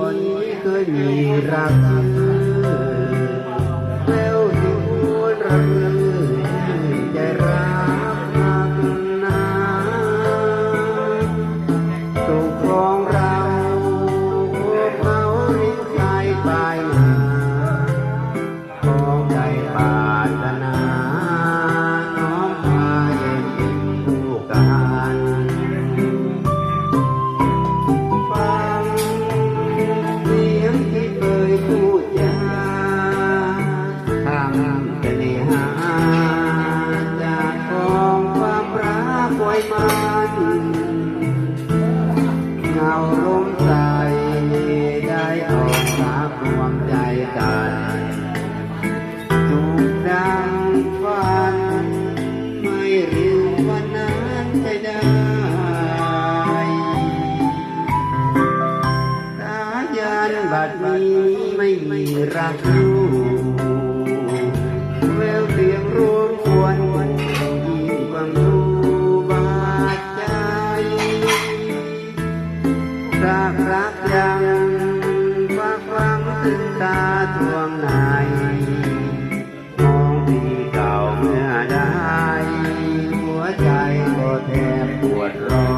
อนนี้เคยมีรักแววที่พูดรัก รักไว้มันเงาลมใสได้ออกรับรวมใจกันถูกดังฝัน ไม่ริววันนั้นจะได้สายันบัดนี้ไม่มีรักลูากรักยังฝากฟังถึงตาทวงไหนมองที่เก่าเมื่อได้ หัวใจก็แทบปวดร้อน